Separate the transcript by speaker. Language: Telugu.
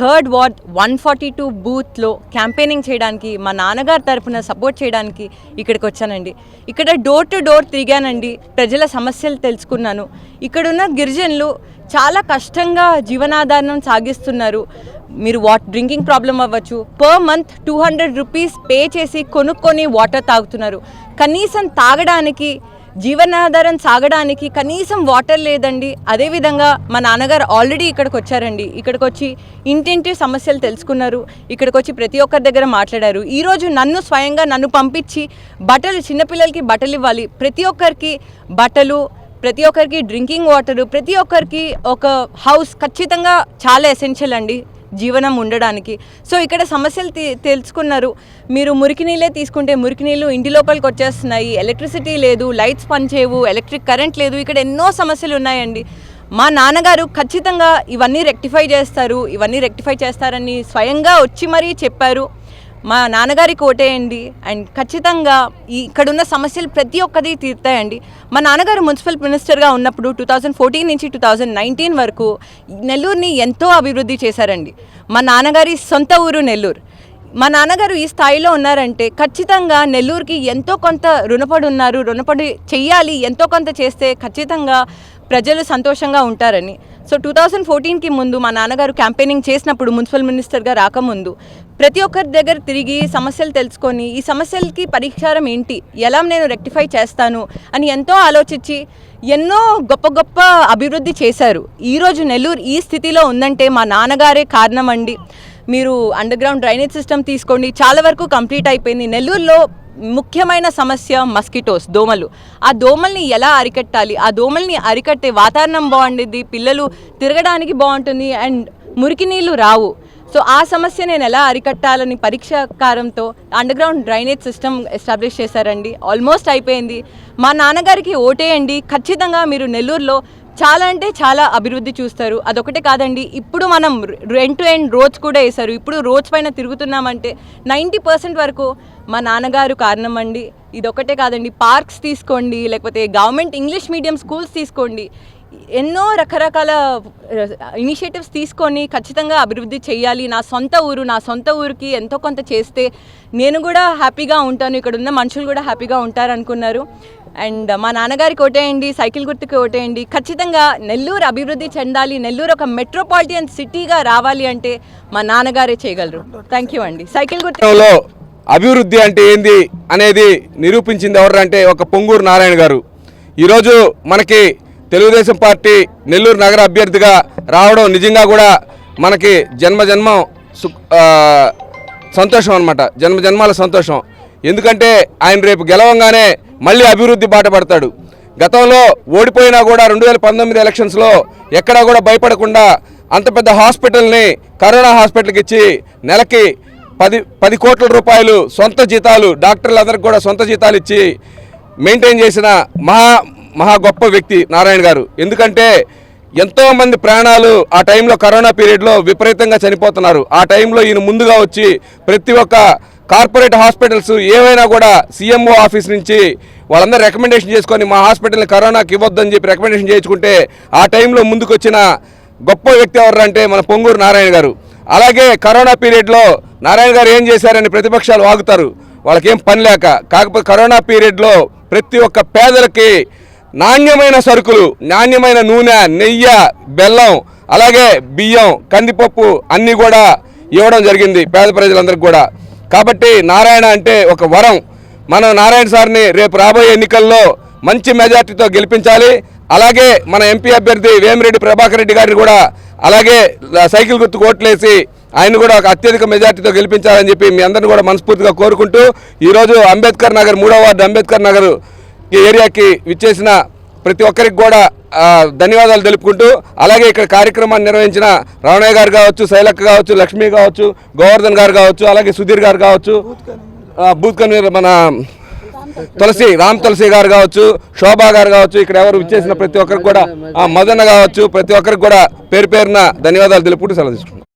Speaker 1: Third ward one forty two బూత్లో క్యాంపెయినింగ్ చేయడానికి మా నాన్నగారి తరఫున సపోర్ట్ చేయడానికి ఇక్కడికి వచ్చానండి. ఇక్కడ డోర్ టు డోర్ తిరిగానండి. ప్రజల సమస్యలు తెలుసుకున్నాను. ఇక్కడున్న గిరిజనులు చాలా కష్టంగా జీవనాధారం సాగిస్తున్నారు. మీరు వాట్ డ్రింకింగ్ ప్రాబ్లం అవ్వచ్చు. Per month two hundred rupees pay చేసి కొనుక్కొని వాటర్ తాగుతున్నారు. కనీసం తాగడానికి జీవనాధారం సాగడానికి కనీసం వాటర్ లేదండి. అదేవిధంగా మా నాన్నగారు ఆల్రెడీ ఇక్కడికి వచ్చారండి. ఇక్కడికి వచ్చి ఇంటింటి సమస్యలు తెలుసుకున్నారు. ఇక్కడికి వచ్చి ప్రతి ఒక్కరి దగ్గర మాట్లాడారు. ఈరోజు నన్ను స్వయంగా నన్ను పంపించి బట్టలు చిన్నపిల్లలకి బట్టలు ఇవ్వాలి. ప్రతి ఒక్కరికి బట్టలు ప్రతి ఒక్కరికి డ్రింకింగ్ వాటర్ ప్రతి ఒక్కరికి ఒక హౌస్ ఖచ్చితంగా చాలా ఎసెన్షియల్ అండి. జీవనం ఉండడానికి. సో ఇక్కడ సమస్యలు తెలుసుకున్నారు. మీరు మురికి నీళ్ళే తీసుకుంటే మురికి నీళ్ళు ఇంటి లోపలికి వచ్చేస్తున్నాయి. ఎలక్ట్రిసిటీ లేదు లైట్స్ పనిచేయవు ఎలక్ట్రిక్ కరెంట్ లేదు. ఇక్కడ ఎన్నో సమస్యలు ఉన్నాయండి. మా నాన్నగారు ఖచ్చితంగా ఇవన్నీ రెక్టిఫై చేస్తారు. ఇవన్నీ రెక్టిఫై చేస్తారని స్వయంగా వచ్చి మరీ చెప్పారు. మా నాన్నగారికి ఓటేయండి. అండ్ ఖచ్చితంగా ఈ ఇక్కడున్న సమస్యలు ప్రతి ఒక్కటి తీరుతాయండి. మా నాన్నగారు మున్సిపల్ మినిస్టర్గా ఉన్నప్పుడు టూ థౌజండ్ ఫోర్టీన్ నుంచి టూ థౌజండ్ నైన్టీన్ వరకు నెల్లూరుని ఎంతో అభివృద్ధి చేశారండి. మా నాన్నగారి సొంత ఊరు నెల్లూరు. మా నాన్నగారు ఈ స్థాయిలో ఉన్నారంటే ఖచ్చితంగా నెల్లూరుకి ఎంతో కొంత రుణపడి ఉన్నారు రుణపడి చెయ్యాలి. ఎంతో కొంత చేస్తే ఖచ్చితంగా ప్రజలు సంతోషంగా ఉంటారని. సో టూ థౌజండ్ ఫోర్టీన్కి ముందు మా నాన్నగారు క్యాంపెయినింగ్ చేసినప్పుడు మున్సిపల్ మినిస్టర్గా రాకముందు ప్రతి ఒక్కరి దగ్గర తిరిగి సమస్యలు తెలుసుకొని ఈ సమస్యలకి పరిష్కారం ఏంటి? ఎలా నేను రెక్టిఫై చేస్తాను? అని ఎంతో ఆలోచించి ఎన్నో గొప్ప గొప్ప అభివృద్ధి చేశారు. ఈరోజు నెల్లూరు ఈ స్థితిలో ఉందంటే మా నాన్నగారే కారణం అండి. మీరు అండర్ గ్రౌండ్ డ్రైనేజ్ సిస్టమ్ తీసుకోండి. చాలా వరకు కంప్లీట్ అయిపోయింది. నెల్లూరులో ముఖ్యమైన సమస్య మస్కిటోస్ దోమలు. ఆ దోమల్ని ఎలా అరికట్టాలి? ఆ దోమల్ని అరికట్టే వాతావరణం బాగుండిద్ది పిల్లలు తిరగడానికి బాగుంటుంది అండ్ మురికి నీళ్ళు రావు. సో ఆ సమస్య నేను ఎలా అరికట్టాలని పరీక్షాకారంతో అండర్గ్రౌండ్ డ్రైనేజ్ సిస్టమ్ ఎస్టాబ్లిష్ చేశారండి. ఆల్మోస్ట్ అయిపోయింది. మా నాన్నగారికి ఓటేయండి. ఖచ్చితంగా మీరు నెల్లూరులో చాలా అంటే చాలా అభివృద్ధి చూస్తారు. అదొకటే కాదండి ఇప్పుడు మనం ఎండ్ టు ఎండ్ రోడ్స్ కూడా వేశారు. ఇప్పుడు రోడ్స్ పైన తిరుగుతున్నామంటే నైంటీ పర్సెంట్ వరకు మా నాన్నగారు కారణం అండి. ఇదొకటే కాదండి పార్క్స్ తీసుకోండి లేకపోతే గవర్నమెంట్ ఇంగ్లీష్ మీడియం స్కూల్స్ తీసుకోండి. ఎన్నో రకరకాల ఇనిషియేటివ్స్ తీసుకొని ఖచ్చితంగా అభివృద్ధి చేయాలి. నా సొంత ఊరు నా సొంత ఊరికి ఎంతో కొంత చేస్తే నేను కూడా హ్యాపీగా ఉంటాను. ఇక్కడ ఉన్న మనుషులు కూడా హ్యాపీగా ఉంటారు అనుకున్నారు అండ్ మా నాన్నగారికి ఓటేయండి సైకిల్ గుర్తుకి ఓటేయండి. ఖచ్చితంగా నెల్లూరు అభివృద్ధి చెందాలి నెల్లూరు ఒక మెట్రోపాలిటన్ సిటీగా రావాలి అంటే మా నాన్నగారే చేయగలరు. థ్యాంక్ యూ అండి. సైకిల్
Speaker 2: గుర్తులో అభివృద్ధి అంటే ఏంది అనేది నిరూపించింది ఎవరంటే ఒక పొంగూరు నారాయణ గారు. ఈరోజు మనకి తెలుగుదేశం పార్టీ నెల్లూరు నగర అభ్యర్థిగా రావడం నిజంగా కూడా మనకి జన్మ జన్మం సంతోషం అనమాట జన్మ జన్మాల సంతోషం. ఎందుకంటే ఆయన రేపు గెలవంగానే మళ్ళీ అభివృద్ధి బాట పడతాడు. గతంలో ఓడిపోయినా కూడా రెండు వేల పంతొమ్మిది ఎలక్షన్స్లో ఎక్కడా కూడా భయపడకుండా అంత పెద్ద హాస్పిటల్ని కరోనా హాస్పిటల్కి ఇచ్చి నెలకి పది పది కోట్ల రూపాయలు సొంత జీతాలు డాక్టర్లందరికీ కూడా సొంత జీతాలు ఇచ్చి మెయింటైన్ చేసిన మహా మహా గొప్ప వ్యక్తి నారాయణ గారు. ఎందుకంటే ఎంతోమంది ప్రాణాలు ఆ టైంలో కరోనా పీరియడ్లో విపరీతంగా చనిపోతున్నారు. ఆ టైంలో ఈయన ముందుగా వచ్చి ప్రతి ఒక్క కార్పొరేట్ హాస్పిటల్స్ ఏవైనా కూడా సీఎంఓ ఆఫీస్ నుంచి వాళ్ళందరూ రికమెండేషన్ చేసుకొని మా హాస్పిటల్ని కరోనాకి ఇవ్వద్దని చెప్పి రికమెండేషన్ చేయించుకుంటే ఆ టైంలో ముందుకొచ్చిన గొప్ప వ్యక్తి ఎవరు అంటే మన పొంగూరు నారాయణ గారు. అలాగే కరోనా పీరియడ్లో నారాయణ గారు ఏం చేశారని ప్రతిపక్షాలు వాగుతారు. వాళ్ళకేం పని లేక. కాకపోతే కరోనా పీరియడ్లో ప్రతి ఒక్క పేదలకి నాణ్యమైన సరుకులు నాణ్యమైన నూనె నెయ్యి బెల్లం అలాగే బియ్యం కందిపప్పు అన్నీ కూడా ఇవ్వడం జరిగింది పేద ప్రజలందరికీ కూడా. కాబట్టి నారాయణ అంటే ఒక వరం. మనం నారాయణ సార్ని రేపు రాబోయే ఎన్నికల్లో మంచి మెజార్టీతో గెలిపించాలి. అలాగే మన ఎంపీ అభ్యర్థి వేమిరెడ్డి ప్రభాకర్ రెడ్డి గారిని కూడా అలాగే సైకిల్ గుర్తు కోట్లేసి ఆయన కూడా ఒక అత్యధిక మెజార్టీతో గెలిపించాలని చెప్పి మీ అందరిని కూడా మనస్ఫూర్తిగా కోరుకుంటూ ఈరోజు అంబేద్కర్ నగర్ మూడో వార్డు అంబేద్కర్ నగర్ ఈ ఏరియాకి విచ్చేసిన ప్రతి ఒక్కరికి కూడా ధన్యవాదాలు తెలుపుకుంటూ అలాగే ఇక్కడ కార్యక్రమాన్ని నిర్వహించిన రావణయ్య గారు కావచ్చు శైలక్క కావచ్చు లక్ష్మి కావచ్చు గోవర్ధన్ గారు కావచ్చు అలాగే సుధీర్ గారు కావచ్చు బూత్ కన్వీనర్ మన తులసి రామ్ తులసి గారు కావచ్చు శోభా గారు కావచ్చు ఇక్కడ ఎవరు విచ్చేసిన ప్రతి ఒక్కరికి కూడా ఆ, కావచ్చు ప్రతి ఒక్కరికి కూడా పేరు పేరున ధన్యవాదాలు తెలుపుకుంటూ సెలవు తీసుకుంటాం